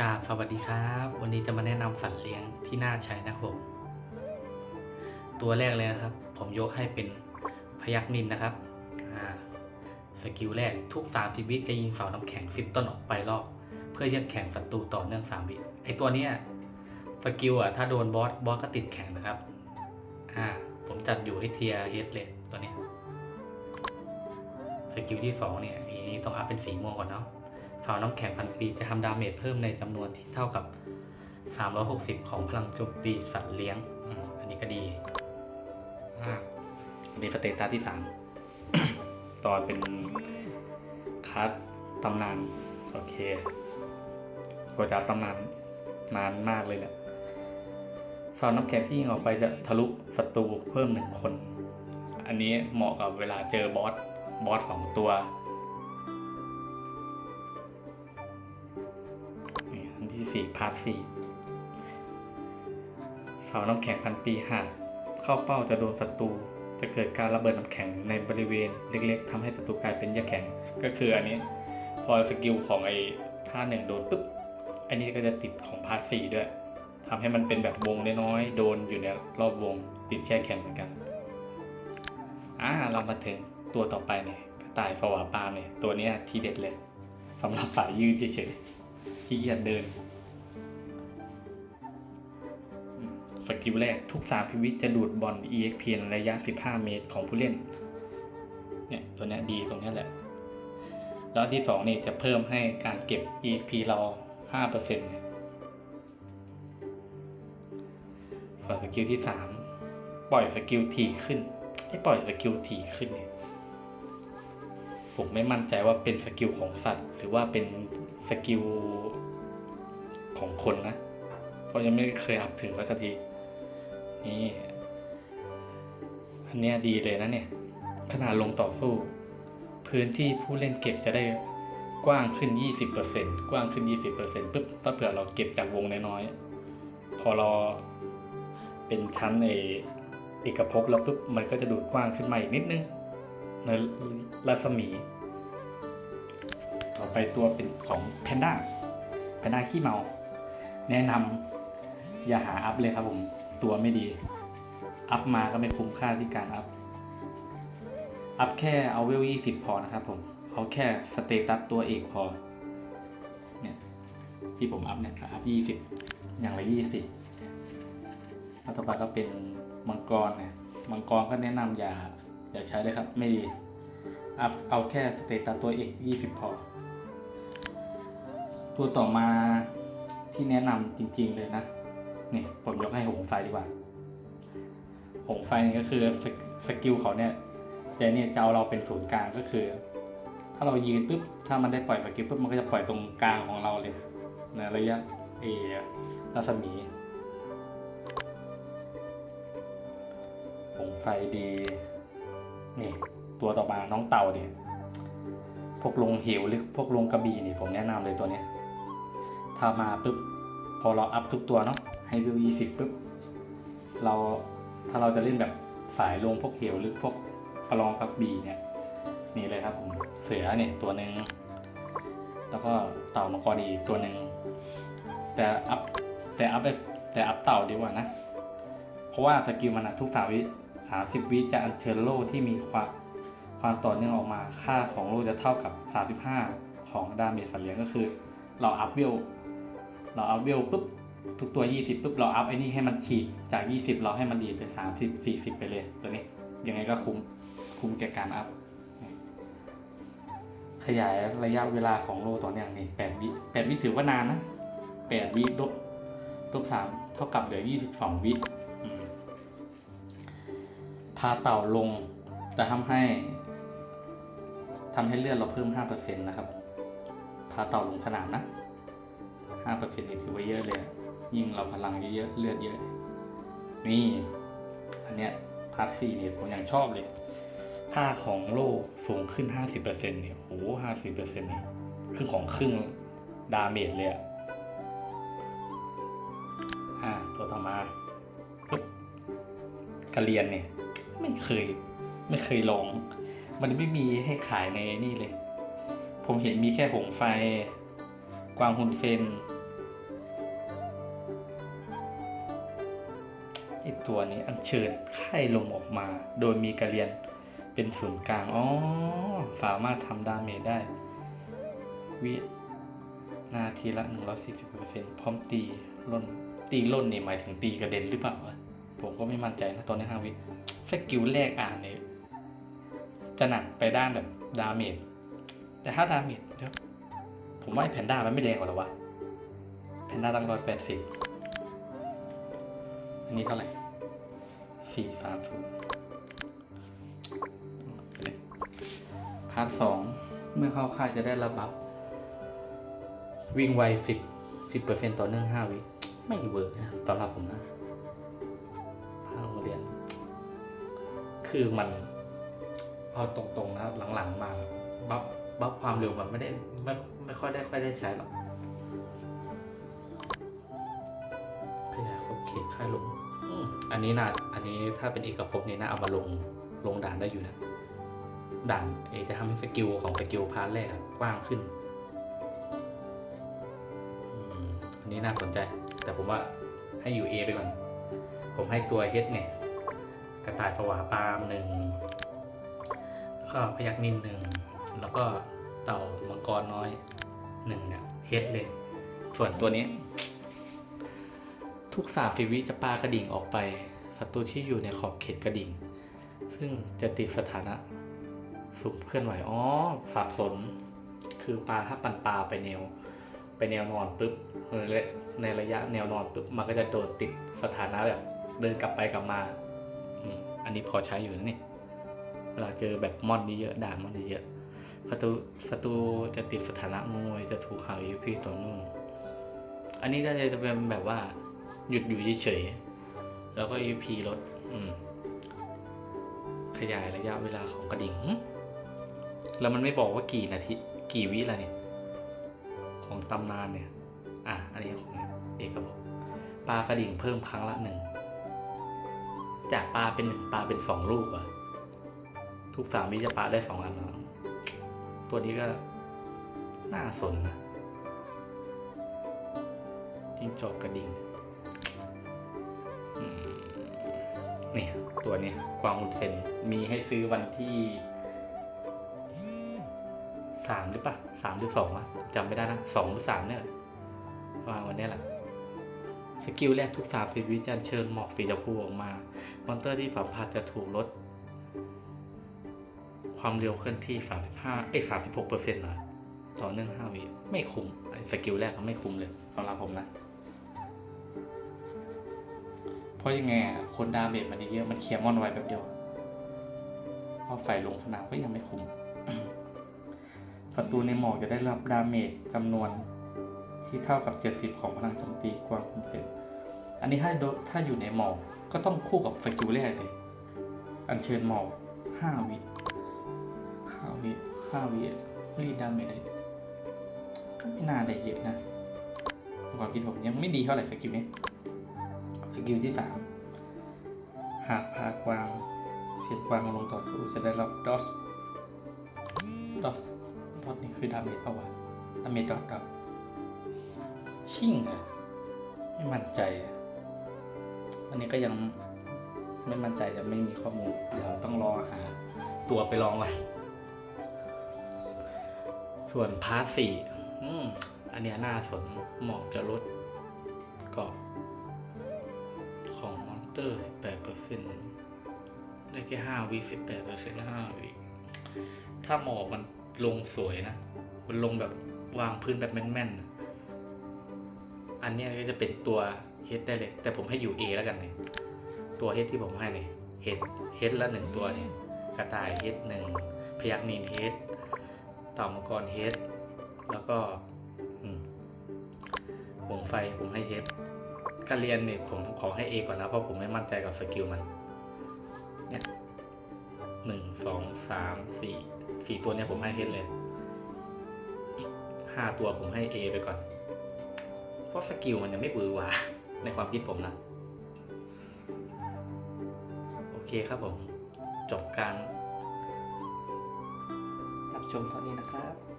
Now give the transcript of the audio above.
กาบสวัสดีครับ วันนี้จะมาแนะนำสัตว์เลี้ยงที่น่าใช้นะครับผมตัวแรกเลยนะครับ ผมยกให้เป็นพยักนินนะครับสกิลแรกทุก3ามสิบวิจะยิงเสาน้ำแข็งสิบต้นออกไปรอบ เพื่อยัดแข่งศัตรูต่อเนื่อง3วิไอตัวเนี้ยสกิลอะถ้าโดนบอสบอสก็ติดแข่งนะครับอ่าผมจัดอยู่ให้เทียเฮดเลยตัวเนี้ยสกิลที่สองเนี่ยอันนี้ต้องอัพเป็นสีม่วงก่อนเนาะ ฝาน้ำแข็งพันปีจะทำดาเมจเพิ่มในจำนวนที่เท่ากับ 360 ของพลังโจมตีสัตว์เลี้ยง อันนี้ก็ดีอันนี้สเตตัสที่ 3 ตอนเป็นคัสตำนาน โอเคกว่าจะตำนานนานมากเลยแหละฝาน้ำแข็งที่ยิงออกไปจะทะลุศัตรูเพิ่มหนึ่งคน อันนี้เหมาะกับเวลาเจอบอสบอสสองตัว สี่พาร์ทสี่เสาน้ำแข็งพันปีหากเข้าเป้าจะโดนศัตรูจะเกิดการระเบิดน้ำแข็งในบริเวณเล็กๆทำให้ศัตรูกลายเป็นยื่อแข็ง ก็คืออันนี้พอสกิลของไอ้ท่าหนึ่งโดนปุ๊บอันนี้ก็จะติดของพาร์ทสี่ด้วยทำให้มันเป็นแบบวงน้อยๆโดนอยู่ในรอบวงติดแค่แข็งเหมือนกันอ่าเรามาถึงตัวต่อไปเนี่ยกระต่ายฟาวาปาเนี่ยตัวนี้ทีเด็ดเลยสำหรับสายยืนเฉยๆขี้เกียจเดิน สกิลแรกทุก3พิวิจะดูดบอล EXP ระยะ 15 เมตรของผู้เล่น เนี่ยตัวเนี้ยดีตรงนี้แหละ แล้วที่2นี่จะเพิ่มให้การเก็บ EXP เรา5%เนี่ยส่วนสกิลที่ 3 ปล่อยสกิลถี่ขึ้นให้ปล่อยสกิลถี่ขึ้นเนี่ยผมไม่มั่นใจว่าเป็นสกิลของสัตว์ หรือว่าเป็นสกิลของคนนะ เพราะยังไม่เคยอัพถึงสักที นี่อันเนี้ยดีเลยนะเนี่ย ขนาดลงต่อสู้ พื้นที่ผู้เล่นเก็บจะได้กว้างขึ้น 20%กว้างขึ้น 20%ปุ๊บถ้าเผื่อเราเก็บจากวงน้อยๆ พอเราเป็นชั้นเอเอกภพแล้วปุ๊บมันก็จะดูดกว้างขึ้นมาอีกนิดนึงในรัศมี ต่อไปตัวเป็นของแพนด้าแพนด้าขี้เมา แนะนำอย่าหาอัพเลยครับผม ตัวไม่ดี อัพมาก็ไม่คุ้มค่าที่การอัพ อัพแค่เอาเวลยี่สิบพอนะครับผมเอาแค่สเตตัสตัวเอกพอ เนี่ยที่ผมอัพเนี่ยอัพยี่สิบอย่างละยี่สิบแล้วต่อไปก็เป็นมังกรเนี่ยมังกรก็แนะนำอย่าอย่าใช้เลยครับ ไม่ดีอัพเอาแค่สเตตัสตัวเอกยี่สิบพอ ตัวต่อมาที่แนะนำจริงๆเลยนะ นี่ผมยกให้หงไฟดีกว่า หงไฟนี่ก็คือสกสกิลเขาเนี่ยจะเนี่ยจะเอาเราเป็นศูนย์กลางก็คือ ถ้าเรายืนปุ๊บถ้ามันได้ปล่อยสกิลปุ๊บมันก็จะปล่อยตรงกลางของเราเลยในระยะเอรัศมีหงไฟดีนี่ตัวต่อมาน้องเต่าเนี่ยพวกลงเหวหรือพวกลงกระบี่นี่ผมแนะนำเลยตัวเนี้ยถ้ามาปุ๊บพอเราอัพทุกตัวเนาะ ให้วิวยี่สิบปุ๊บเราถ้าเราจะเล่นแบบสายลงพวกเหวหรือพวกประลองกระบี่เนี่ยนี่เลยครับผมเสือเนี่ยตัวหนึ่งแล้วก็เต่ามังกรอีกตัวหนึ่งแต่อัพแต่อัพแต่อัพเต่าดีกว่านะ เพราะว่าสกิลมันอะทุกสามวิสามสิบวิจะอัญเชิญโล่ที่มีความความต่อเนื่องออกมาค่าของโล่จะเท่ากับสามสิบห้าของดาเมจสัตว์เลี้ยงก็คือ เราอัพเวลเราอัพเวลปุ๊บ ทุกตัวยี่สิบปุ๊บเราอัพไอ้นี่ให้มันฉีกจากยี่สิบเราให้มันดีดไปสามสิบสี่สิบไปเลยตัวนี้ยังไงก็คุ้มคุ้มแก่การอัพขยายระยะเวลาของโลต่อเนื่องนี่แปดวิแปดวิถือว่านานนะแปดวิลบลบสามเท่ากับเหลือยี่สิบสองวิพาเต่าลงจะทำให้ทำให้เลือดเราเพิ่มห้าเปอร์เซ็นต์นะครับ พาเต่าลงสนามนะห้าเปอร์เซ็นต์นี่ถือว่าเยอะเลย ยิ่งเราพลังเยอะๆเลือดเยอะ นี่ อันเนี้ยพาร์ทสี่เนี่ยผมยังชอบเลย ค่าของโล่สูงขึ้น 50%เนี่ยโห50%เนี่ยครึ่งของครึ่งดาเมจเลยอะอ่าตัวต่อมาปึ๊บกระเรียนเนี่ย ไม่เคย ไม่เคยลอง มันไม่มีให้ขายในนี่เลย ผมเห็นมีแค่หงไฟ กวางฮุนเฟน ไอตัวนี้อัญเชิญค่ายลมออกมา โดยมีกระเรียนเป็นศูนย์กลาง อ๋อ สามารถทำดาเมจได้ วินาทีละ 140%พร้อมตีล่น ตีล่นนี่หมายถึงตีกระเด็นหรือเปล่าวะผมก็ไม่มั่นใจนะตอนนี้ห้าวิ สกิลแรกอ่านเนี่ยจะหนักไปด้านแบบดาเมจ แต่ถ้าดาเมจเดี๋ยวผมว่าไอแพนด้ามันไม่แรงกว่าหรอวะ แพนด้าตั้งร้อยแปดสิบ อันนี้เท่าไหร่สี่สามศูนย์ไปเลยพาร์ทสองเมื่อเข้าค่ายจะได้ระบับ วิ่งไวสิบสิบเปอร์เซ็นต์ต่อเนื่องห้าวิ ไม่เวิร์กนะสำหรับผมนะพาโรงเรียน คือมันเอาตรงๆนะ หลังๆมาบัฟบัฟความเร็วมันไม่ได้ไม่ไม่ค่อยได้ค่อยได้ใช้หรอกขยายขอบเขตค่ายลง อันนี้นะอันนี้ถ้าเป็นเอกภพเนี่ยนะเอามาลงลงด่านได้อยู่นะด่านเอจะทำให้สกิลของสกิลพาร์ทแรกกว้างขึ้นอันนี้น่าสนใจ แต่ผมว่าให้อยู่ A ไปก่อน ผมให้ตัวเฮดเนี่ยกระต่ายสวาปามหนึ่งก็พยักนินหนึ่งแล้วก็เต่ามังกรน้อยหนึ่งเนี่ยเฮดเลย ส่วนตัวนี้ ทุกสามฟิวิจะปากระดิ่งออกไปศัตรูที่อยู่ในขอบเขตกระดิ่ง ซึ่งจะติดสถานะสุมเคลื่อนไหวอ๋อสับสน คือปลาถ้าปันปลาไปแนว ไปแนวนอนปุ๊บในระยะแนวนอนปุ๊บมันก็จะโดนติดสถานะแบบ เดินกลับไปกลับมาอันนี้พอใช้อยู่นะนี่เวลาเจอแบบมอนเยอะด่านมอนเยอะๆศัตรูศัตรูจะติดสถานะมวยจะถูกหายูพีต่อนู่นอันนี้ก็จะเป็นแบบว่า หยุดอยู่เฉยๆ แล้วก็ยูพีลดขยายระยะเวลาของกระดิ่ง แล้วมันไม่บอกว่ากี่นาทีกี่วิละเนี่ย ของตำนานเนี่ย อะ อันนี้ของเอกภพปลากระดิ่งเพิ่มครั้งละหนึ่ง จากปลาเป็นหนึ่งปลาเป็นสองลูกอะทุกสามวิจะปลาได้สองอันแล้วตัวนี้ก็น่าสนนะจิ้งจอกกระดิ่ง เนี่ยตัวเนี้ยกวางอุนเซนมีให้ซื้อวันที่สามหรือปะสามหรือสองวะจำไม่ได้นะสองหรือสามเนี่ยมาวันนี้แหละสกิลแรกทุกสามสิบวิจันเชิญหมอกสีชมพูออกมามอนเตอร์ที่สัมผัสจะถูกลด ความเร็วเคลื่อนที่35เอ้ย36เปอร์เซ็นต์นะต่อเนื่อง5วิไม่คุ้มสกิลแรกก็ไม่คุ้มเลยสำหรับผมนะ เพราะยังไงอะคนดาเมจมันเยอะมันเคลียร์มอนไว้แบบเดียวพอไฟลงสนามก็ยังไม่คุ้มศัตรูในหมอกจะได้รับดาเมจจำนวนที่เท่ากับ 70 ของพลังโจมตีกวางคุณเสร็จอันนี้ถ้าโดถ้าอยู่ในหมอกก็ต้องคู่กับสกิลแรกเลย อัญเชิญหมอกห้าวิห้าวิห้าวิรีดดาเมจได้ก็ไม่น่าได้เยอะนะความคิดผมยังไม่ดีเท่าไหร่สกิลนี้สกิลที่สาม หากพากวางเสียกวางลงต่อสู้จะได้รับดอสดอสดอสนี่คือดาเมจปะวะดาเมจดอทดอทชิ่งอะไม่มั่นใจอะอันนี้ก็ยังไม่มั่นใจจะไม่มีข้อมูล เดี๋ยวต้องรอหาตัวไปลองก่อนส่วนพาร์ทสี่อันนี้น่าสนเหมาะจะลดเกาะ ของมอนเตอร์18เปอร์เซ็นได้แค่5วิ18เปอร์เซ็นต์5วิถ้าหมอกมันลงสวยนะ มันลงแบบวางพื้นแบบแม่นๆ อันนี้ก็จะเป็นตัวเฮดได้เลย แต่ผมให้อยู่ A แล้วกันเนี่ยตัวเฮดที่ผมให้เนี่ยเฮดเฮดละหนึ่งตัวเนี่ยกระต่ายเฮดหนึ่งพยักนีนเฮดต่ามังกรเฮดแล้วก็หงไฟผมให้เฮด การเรียนเนี่ยผมขอให้เอก่อนนะ เพราะผมไม่มั่นใจกับสกิลมัน เนี่ยหนึ่งสองสามสี่สี่ตัวเนี่ยผมให้เฮดเลย อีกห้าตัวผมให้เอไปก่อน เพราะสกิลมันยังไม่บือหวาในความคิดผมนะ โอเคครับผม จบการรับชมเท่านี้นะครับ